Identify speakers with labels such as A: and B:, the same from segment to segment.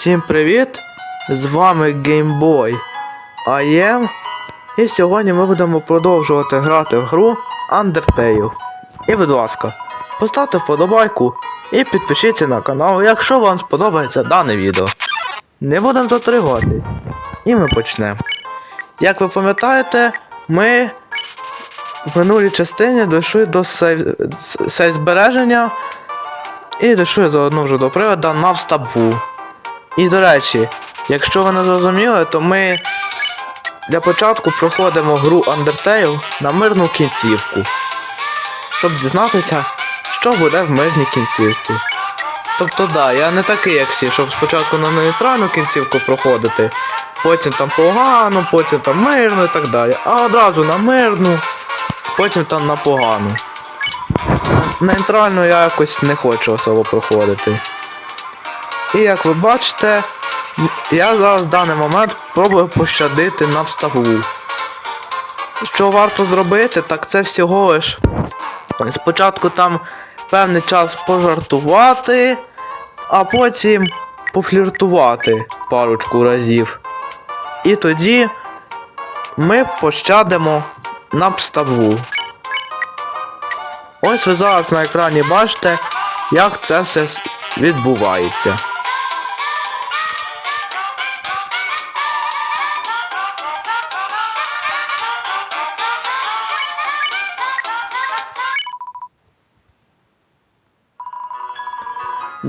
A: Всім привіт! З вами GameBoy IM. І сьогодні ми будемо продовжувати грати в гру Undertale. І будь ласка, поставте вподобайку і підпишіться на канал, якщо вам сподобається дане відео. Не будемо затримувати. І ми почнемо. Як ви пам'ятаєте, ми в минулій частині дійшли до сейв... сейв збереження і дійшли заодно вже до привода на вставу. І до речі, якщо ви не зрозуміли, то ми для початку проходимо гру Undertale на мирну кінцівку. Щоб дізнатися, що буде в мирній кінцівці. Тобто, да, я не такий, як всі, щоб спочатку на нейтральну кінцівку проходити, потім там погано, потім там мирно і так далі. А одразу на мирну, потім там на погану. Нейтральну я якось не хочу особо проходити. І як ви бачите, я зараз в даний момент пробую пощадити на вставу. Що варто зробити, так це всього лиш. Спочатку там певний час пожартувати, а потім пофліртувати парочку разів. І тоді ми пощадимо на вставу. Ось ви зараз на екрані бачите, як це все відбувається.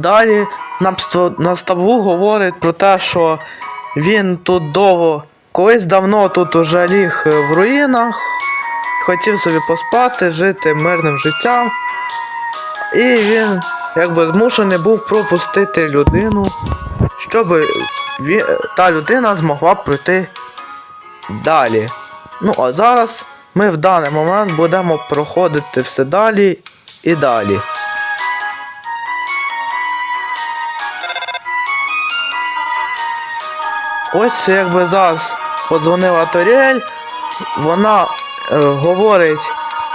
A: Далі на вст- на ставу говорить про те, що він тут довго, колись давно тут уже ліг в руїнах, хотів собі поспати, жити мирним життям. І він якби змушений був пропустити людину, щоб він, та людина змогла пройти далі. Ну а зараз ми в даний момент будемо проходити все далі і далі. Ось якби зараз подзвонила Торіель, вона е, говорить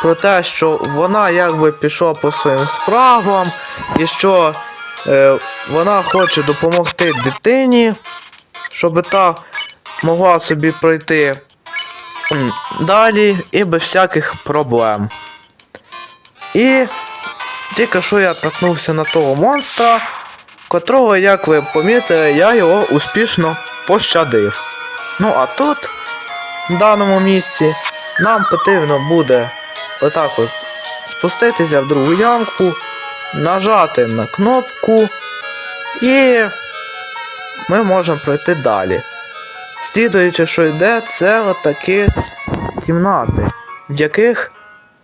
A: про те, що вона якби пішла по своїм справам і що е, вона хоче допомогти дитині, щоб та могла собі пройти далі і без всяких проблем. І тільки що я торкнувся на того монстра, котрого, як ви помітили, я його успішно пощадив. Ну а тут, в даному місці, нам потрібно буде отак от спуститися в другу ямку, нажати на кнопку і ми можемо пройти далі. Слідуючи, що йде, це отакі кімнати, в яких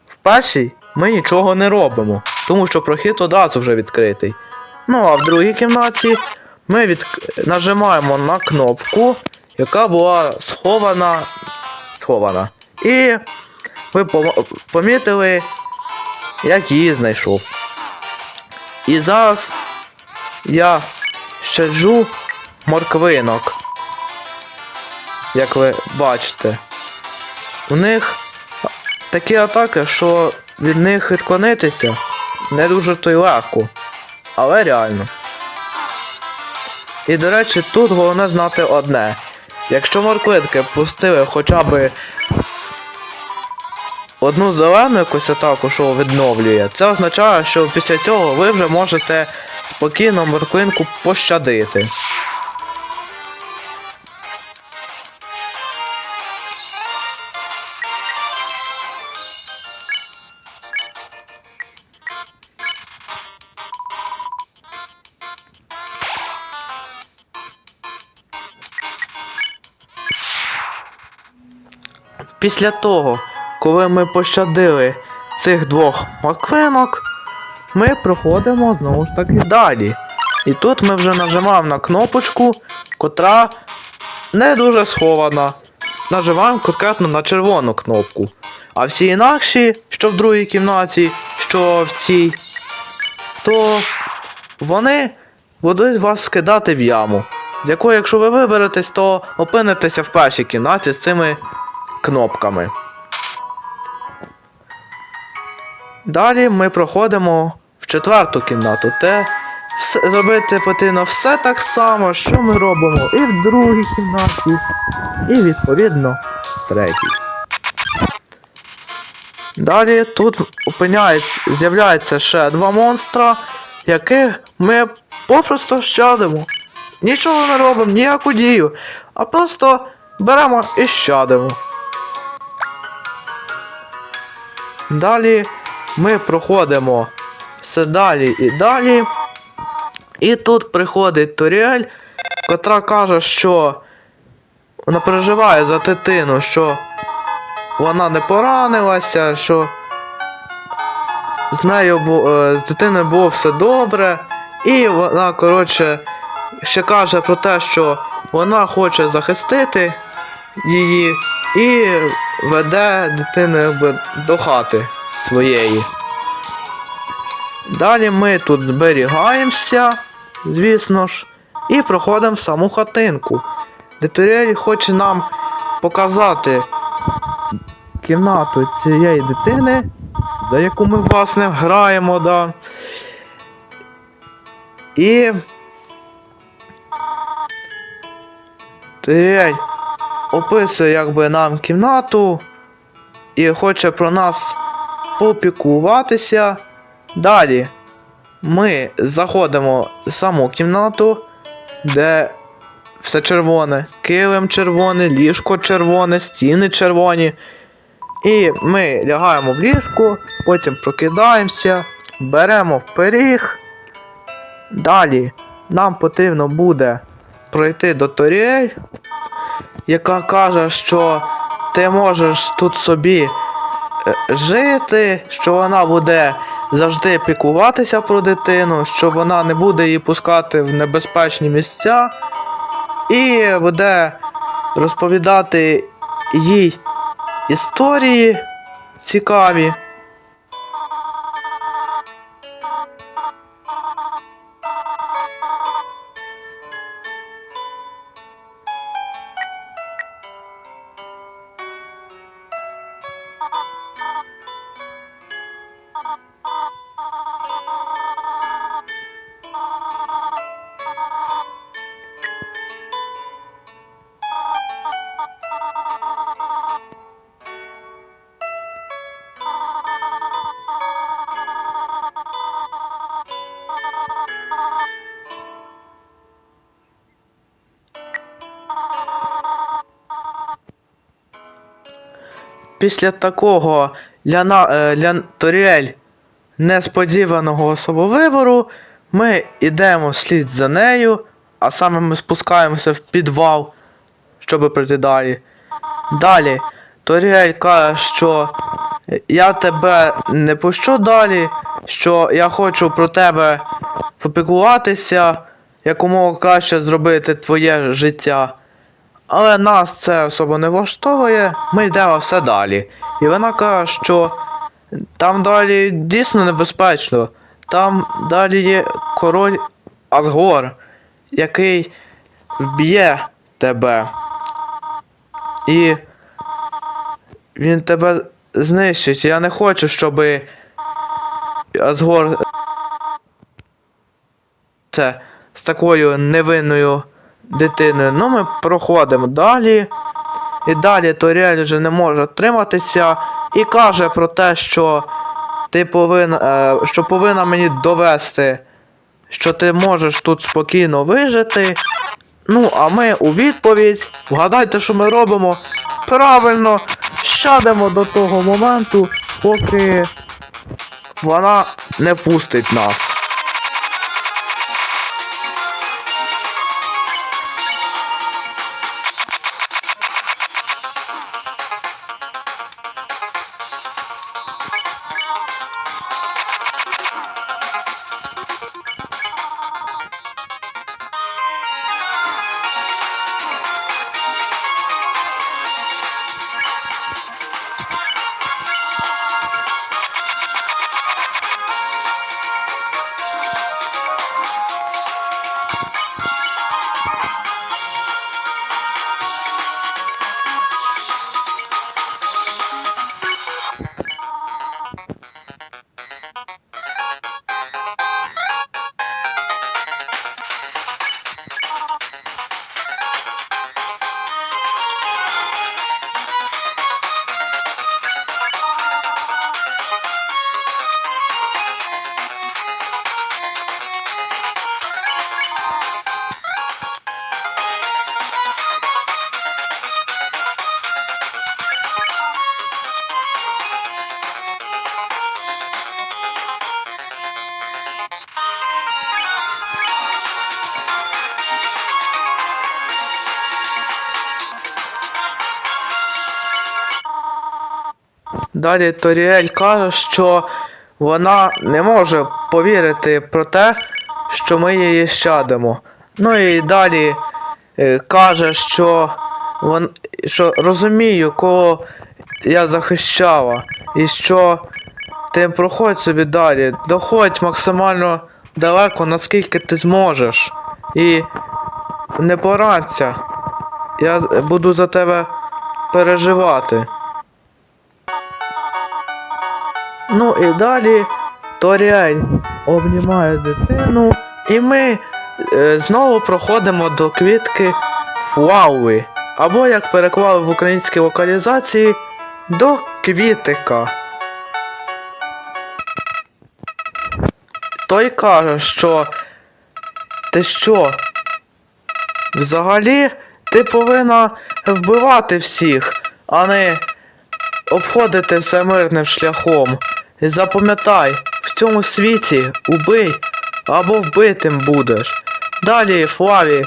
A: в першій ми нічого не робимо, тому що прохід одразу вже відкритий. Ну а в другій кімнаті ми від... нажимаємо на кнопку, яка була схована. схована. І ви пом- помітили, як її знайшов. І зараз я щаджу морквинок. Як ви бачите. У них такі атаки, що від них відклонитися не дуже то й легко. Але реально. І до речі, тут головне знати одне. Якщо морквинки пустили хоча б одну зелену якусь атаку, що відновлює, це означає, що після цього ви вже можете спокійно морквинку пощадити. Після того, коли ми пощадили цих двох маквинок, ми проходимо знову ж таки далі. І тут ми вже нажимаємо на кнопочку, котра не дуже схована. Нажимаємо конкретно на червону кнопку. А всі інакші, що в другій кімнаті, що в цій, то вони будуть вас скидати в яму. З якої, якщо ви виберетесь, то опинитеся в першій кімнаті з цими кнопками. Далі ми проходимо в четверту кімнату, те, все, робити потрібно все так само, що ми робимо і в другій кімнаті, і відповідно в третій. Далі тут з'являється ще два монстра, яких ми попросту щадимо. Нічого не робимо, ніяку дію, а просто беремо і щадимо. Далі ми проходимо все далі і далі. І тут приходить Торіель, котра каже, що вона переживає за дитину, що вона не поранилася, що з нею е, з дитиною було все добре. І вона, коротше, ще каже про те, що вона хоче захистити її і веде дитину до хати своєї. Далі ми тут зберігаємося, звісно ж, і проходимо саму хатинку. Детерель хоче нам показати кімнату цієї дитини, за яку ми, власне, граємо, да. І. Терель описує якби нам кімнату і хоче про нас попіклуватися. Далі ми заходимо в саму кімнату, де все червоне, килим червоний, ліжко червоне, стіни червоні. І ми лягаємо в ліжко, потім прокидаємося, беремо вперіг. Далі нам потрібно буде пройти до Торіель, яка каже, що ти можеш тут собі е, жити, що вона буде завжди піклуватися про дитину, що вона не буде її пускати в небезпечні місця, і буде розповідати їй історії цікаві. Після такого для, на, е, Торіель несподіваного самовибору ми йдемо вслід за нею, а саме ми спускаємося в підвал, щоб прийти далі. Далі Торіель каже, що я тебе не пущу далі, що я хочу про тебе попіклуватися, якомога краще зробити твоє життя. Але нас це особо не влаштовує, ми йдемо все далі. І вона каже, що там далі дійсно небезпечно. Там далі є король Азгор, який вб'є тебе. І він тебе знищить. Я не хочу, щоб Азгор це з такою невинною дитиною. Ну, ми проходимо далі. І далі Торіель вже не може триматися і каже про те, що ти повинна, е, що повинна мені довести, що ти можеш тут спокійно вижити. Ну, а ми у відповідь, вгадайте, що ми робимо. Правильно, щадимо до того моменту, поки вона не пустить нас. Далі Торіель каже, що вона не може повірити про те, що ми її щадимо. Ну і далі е, каже, що, вон, що розумію, кого я захищала, і що ти проходь собі далі, доходь максимально далеко, наскільки ти зможеш. І не порадься. Я буду за тебе переживати. Ну і далі Торіель обнімає дитину, і ми е, знову проходимо до квітки Флауи. Або, як переклали в українській локалізації, до квітика. Той каже, що ти що? Взагалі, ти повинна вбивати всіх, а не обходити все мирним шляхом. І запам'ятай, в цьому світі убий або вбитим будеш. Далі Флаві,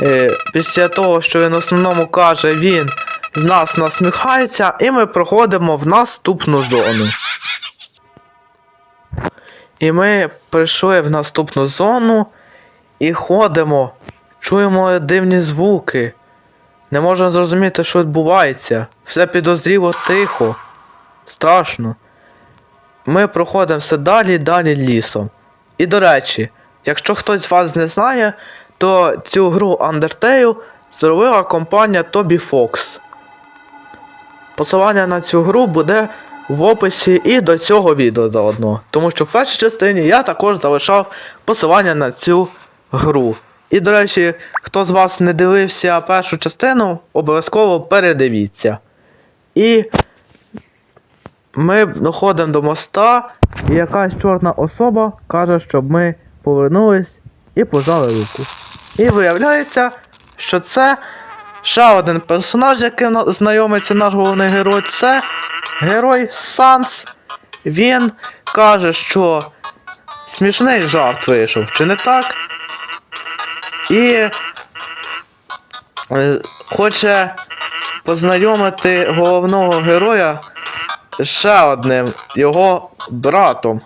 A: е, після того, що він в основному каже, він з нас насміхається, і ми проходимо в наступну зону. І ми прийшли в наступну зону і ходимо, чуємо дивні звуки. Не можна зрозуміти, що відбувається. Все підозріло тихо. Страшно. Ми проходимо все далі далі лісом. І до речі, якщо хтось з вас не знає, то цю гру Undertale зробила компанія Toby Fox. Посилання на цю гру буде в описі і до цього відео заодно. Тому що в першій частині я також залишав посилання на цю гру. І, до речі, хто з вас не дивився першу частину, обов'язково передивіться. І ми доходимо до моста, і якась чорна особа каже, щоб ми повернулись і пожали руку. І виявляється, що це ще один персонаж, яким знайомиться наш головний герой, це герой Санс. Він каже, що смішний жарт вийшов, чи не так? І е, хоче познайомити головного героя ще одним його братом,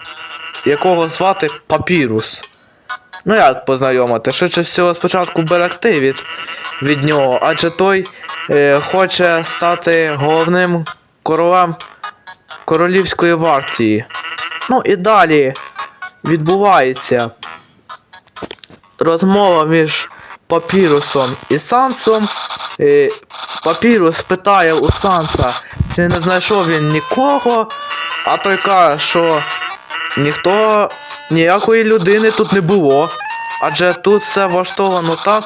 A: якого звати Папірус. Ну як познайомити? Швидше всього спочатку берегти від, від нього, адже той е, хоче стати головним королем королівської вартії. Ну і далі відбувається розмова між Папірусом і Сансом. Е, Папірус питає у Санса, чи не знайшов він нікого, а той каже, що ніхто ніякої людини тут не було. Адже тут все влаштовано так,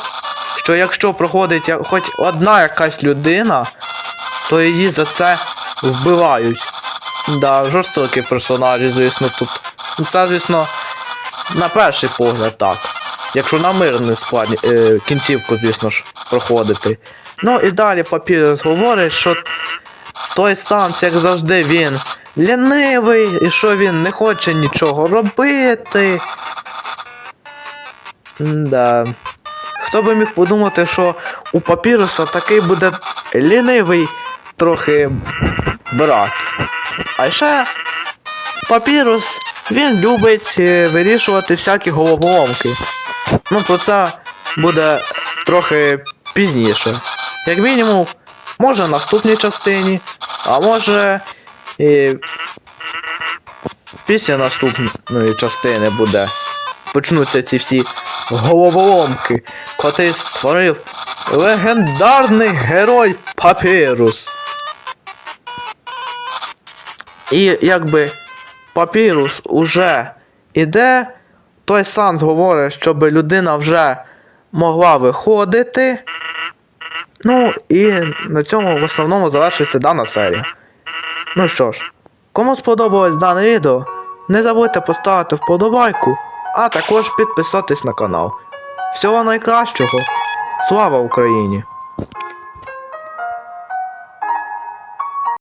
A: що якщо проходить хоч одна якась людина, то її за це вбивають. Да, жорстокі персонажі, звісно, тут. Ну, Це, звісно, на перший погляд так. Якщо на мирний складі, е, кінцівку, звісно ж, проходити. Ну і далі Папірус говорить, що той Санс, як завжди, він лінивий, і що він не хоче нічого робити. Да. Хто би міг подумати, що у Папіруса такий буде лінивий трохи брат. А ще Папірус, він любить е, вирішувати всякі головоломки. Ну, про це буде трохи пізніше. Як мінімум, може в наступній частині, а може і після наступної частини буде. Почнуться ці всі головоломки, коти створив легендарний герой Папірус. І якби Папірус уже іде, той Санс говорить, щоб людина вже могла виходити. Ну і на цьому в основному завершується дана серія. Ну що ж, кому сподобалось дане відео, не забудьте поставити вподобайку, а також підписатись на канал. Всього найкращого! Слава Україні!